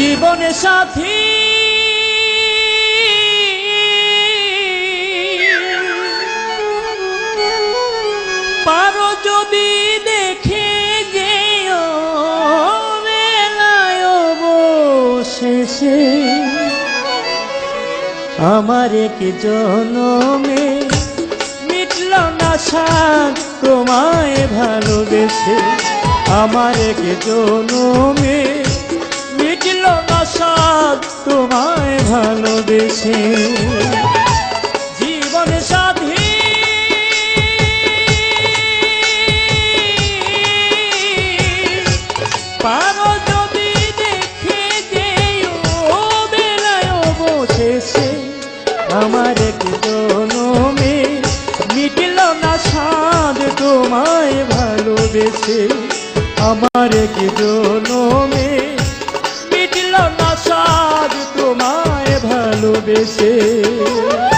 জীবনে সাথী। পারো যদি দেখে যেও বেলায় অবশেষে। আমার এক জনমে মিটল না সাত তোমায় ভালোবেসে। আমার এক জনমে ভালোবেসে জীবন সাথী পারো যদি দেখে যেও বেলায় অবশেষে আমার জনমে মিটল না সাদ তোমায় ভালোবেসে। আমার জনমে ভালোবেসে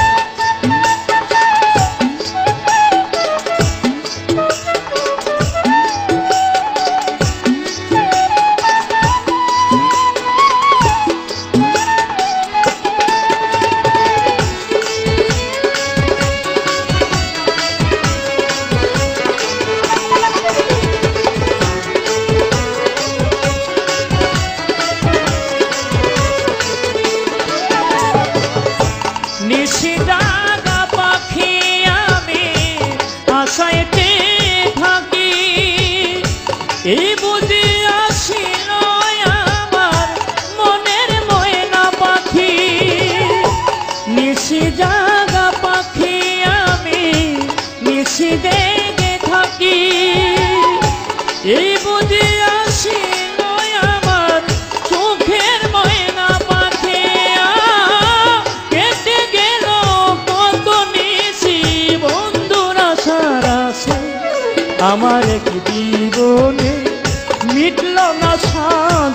এই বুঝি আসিল আমার মনের ময়না পাখি। নিশি পাখি আমার এক জীবনে মিটল না সাদ